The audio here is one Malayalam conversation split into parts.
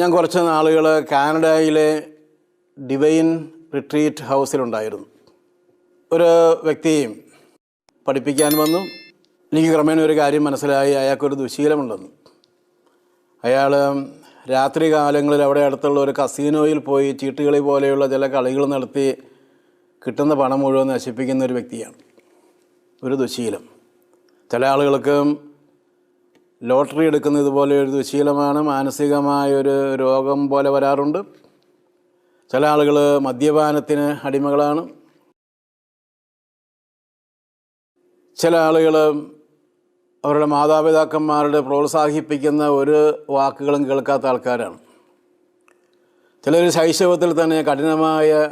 ഞാൻ കുറച്ച് നാളുകൾ കാനഡയിലെ ഡിവൈൻ റിട്രീറ്റ് ഹൗസിലുണ്ടായിരുന്നു. ഒരു വ്യക്തിയും പഠിപ്പിക്കാൻ വന്നു. എനിക്ക് ക്രമേണ ഒരു കാര്യം മനസ്സിലായി. അയാൾക്കൊരു ദുശീലമുണ്ടെന്ന്. അയാൾ രാത്രി കാലങ്ങളിൽ അവിടെ അടുത്തുള്ള ഒരു കസീനോയിൽ പോയി ചീട്ടുകളി പോലെയുള്ള ചില കളികൾ നടത്തി കിട്ടുന്ന പണം മുഴുവൻ നശിപ്പിക്കുന്ന ഒരു വ്യക്തിയാണ്. ഒരു ദുശീലം. ചില ആളുകൾക്ക് ലോട്ടറി എടുക്കുന്ന ഇതുപോലെ ഒരു ദുശീലമാണ് മാനസികമായൊരു രോഗം പോലെ വരാറുണ്ട്. ചില ആളുകൾ മദ്യപാനത്തിന് അടിമകളാണ്. ചില ആളുകൾ അവരുടെ മാതാപിതാക്കന്മാരുടെ പ്രോത്സാഹിപ്പിക്കുന്ന ഒരു വാക്കുകളും കേൾക്കാത്ത ആൾക്കാരാണ്. ചിലർ ശൈശവത്തിൽ തന്നെ കഠിനമായ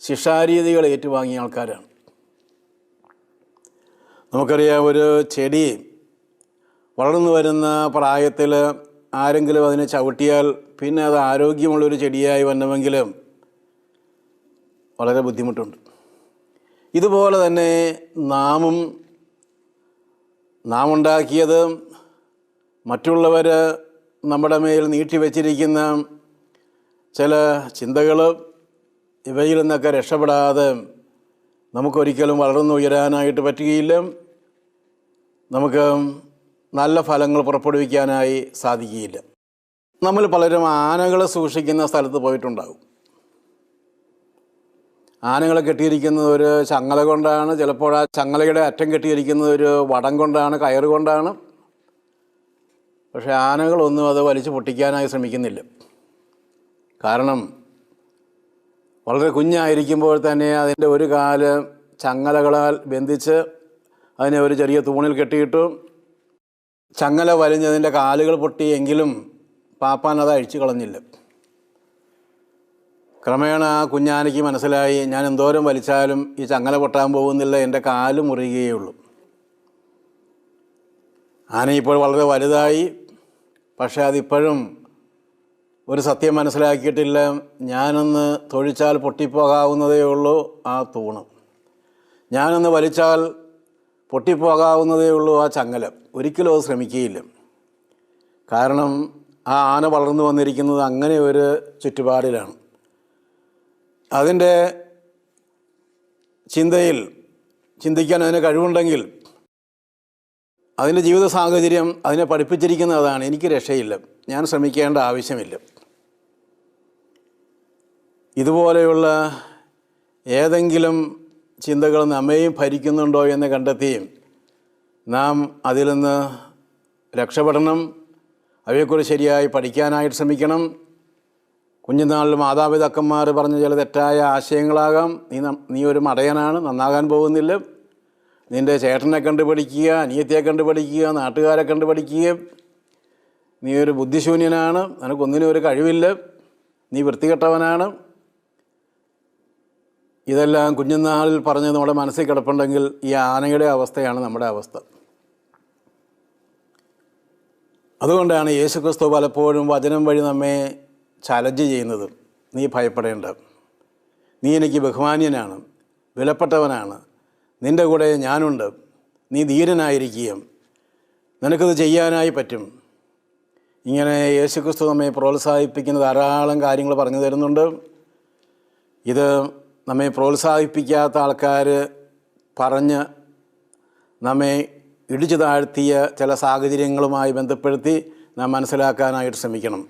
ശിക്ഷാരീതികൾ ഏറ്റുവാങ്ങിയ ആൾക്കാരാണ്. നമുക്കറിയാം ഒരു ചെടി വളർന്നു വരുന്ന പ്രായത്തിൽ ആരെങ്കിലും അതിനെ ചവിട്ടിയാൽ പിന്നെ അത് ആരോഗ്യമുള്ളൊരു ചെടിയായി വരണമെങ്കിലും വളരെ ബുദ്ധിമുട്ടുണ്ട്. ഇതുപോലെ തന്നെ നാമും നാം ഉണ്ടാക്കിയത് മറ്റുള്ളവർ നമ്മുടെ മേൽ നീട്ടിവെച്ചിരിക്കുന്ന ചില ചിന്തകൾ ഇവയിൽ നിന്നൊക്കെ രക്ഷപ്പെടാതെ നമുക്കൊരിക്കലും വളർന്നുയരാനായിട്ട് പറ്റുകയില്ല. നമുക്ക് നല്ല ഫലങ്ങൾ പുറപ്പെടുവിക്കാനായി സാധിക്കുകയില്ല. നമ്മൾ പലരും ആനകളെ സൂക്ഷിക്കുന്ന സ്ഥലത്ത് പോയിട്ടുണ്ടാകും. ആനകളെ കെട്ടിയിരിക്കുന്നത് ഒരു ചങ്ങല കൊണ്ടാണ് ചിലപ്പോൾ ആ ചങ്ങലയുടെ അറ്റം കെട്ടിയിരിക്കുന്നത് ഒരു വടം കൊണ്ടാണ് കയറ് കൊണ്ടാണ്. പക്ഷേ ആനകളൊന്നും അത് വലിച്ചു പൊട്ടിക്കാനായി ശ്രമിക്കുന്നില്ല. കാരണം വളരെ കുഞ്ഞായിരിക്കുമ്പോൾ തന്നെ അതിന്റെ ഒരു കാൽ ചങ്ങലകളാൽ ബന്ധിച്ച് അതിനെ ഒരു ചെറിയ തൂണിൽ കെട്ടിയിട്ടു ചങ്ങല വലിഞ്ഞതിന്റെ കാലുകൾ പൊട്ടിയെങ്കിലും പാപ്പാൻ അത് അഴിച്ചു കളഞ്ഞില്ല. ക്രമേണ ആ കുഞ്ഞാനയ്ക്ക് മനസ്സിലായി ഞാൻ എന്തോരം വലിച്ചാലും ഈ ചങ്ങല പൊട്ടാൻ പോകുന്നില്ല എന്റെ കാൽ ആന ഇപ്പോൾ വളരെ വലുതായി പക്ഷേ അതിപ്പോഴും ഒരു സത്യം മനസ്സിലാക്കിയിട്ടില്ല ഞാനൊന്ന് തൊഴിച്ചാൽ പൊട്ടിപ്പോകാവുന്നതേ ഉള്ളൂ ആ തൂണ്. ഞാനൊന്ന് വലിച്ചാൽ പൊട്ടിപ്പോകാവുന്നതേ ഉള്ളൂ ആ ചങ്ങലം. ഒരിക്കലും അത് ശ്രമിക്കുകയില്ല. കാരണം ആ ആന വളർന്നു വന്നിരിക്കുന്നത് അങ്ങനെ ഒരു ചുറ്റുപാടിലാണ്. അതിന്റെ ചിന്തയിൽ ചിന്തിക്കാൻ അതിന് കഴിവുണ്ടെങ്കിൽ അതിന്റെ ജീവിത സാഹചര്യം അതിനെ പഠിപ്പിച്ചിരിക്കുന്ന അതാണ് എനിക്ക് രക്ഷയില്ല. ഞാൻ ശ്രമിക്കേണ്ട ആവശ്യമില്ല. ഇതുപോലെയുള്ള ഏതെങ്കിലും ചിന്തകൾ നമ്മയും ഭരിക്കുന്നുണ്ടോ എന്ന് കണ്ടെത്തിയും നാം അതിൽ നിന്ന് രക്ഷപ്പെടണം. അവയെക്കുറിച്ച് ശരിയായി പഠിക്കാനായിട്ട് ശ്രമിക്കണം. കുഞ്ഞുനാളിൽ മാതാപിതാക്കന്മാർ പറഞ്ഞ ചില തെറ്റായ ആശയങ്ങളാകാം. നീ നീ ഒരു മടയനാണ് നന്നാകാൻ പോകുന്നില്ല. നിന്റെ ചേട്ടനെ കണ്ട് അനിയത്തിയെ കണ്ട് നാട്ടുകാരെ കണ്ട് നീ ഒരു ബുദ്ധിശൂന്യനാണ് നിനക്കൊന്നിനും ഒരു കഴിവില്ല. നീ വൃത്തികെട്ടവനാണ്. ഇതെല്ലാം കുഞ്ഞുനാളിൽ പറഞ്ഞ് നമ്മുടെ മനസ്സിൽ കിടപ്പുണ്ടെങ്കിൽ ഈ ആനയുടെ അവസ്ഥയാണ് നമ്മുടെ അവസ്ഥ. അതുകൊണ്ടാണ് യേശുക്രിസ്തു പലപ്പോഴും വചനം വഴി നമ്മെ ചലഞ്ച് ചെയ്യുന്നത്. നീ ഭയപ്പെടേണ്ട. നീ എനിക്ക് ബഹുമാന്യനാണ്. വിലപ്പെട്ടവനാണ്. നിന്റെ കൂടെ ഞാനുണ്ട്. നീ ധീരനായിരിക്കുകയും നിനക്കത് ചെയ്യാനായി പറ്റും. ഇങ്ങനെ യേശുക്രിസ്തു നമ്മെ പ്രോത്സാഹിപ്പിക്കുന്ന ധാരാളം കാര്യങ്ങൾ പറഞ്ഞു തരുന്നുണ്ട്. ഇത് നമ്മെ പ്രോത്സാഹിപ്പിക്കാത്ത ആൾക്കാർ പറഞ്ഞ് നമ്മെ ഇടിച്ചു താഴ്ത്തിയ ചില സാഹചര്യങ്ങളുമായി ബന്ധപ്പെടുത്തി നാം മനസ്സിലാക്കാനായിട്ട് ശ്രമിക്കണം.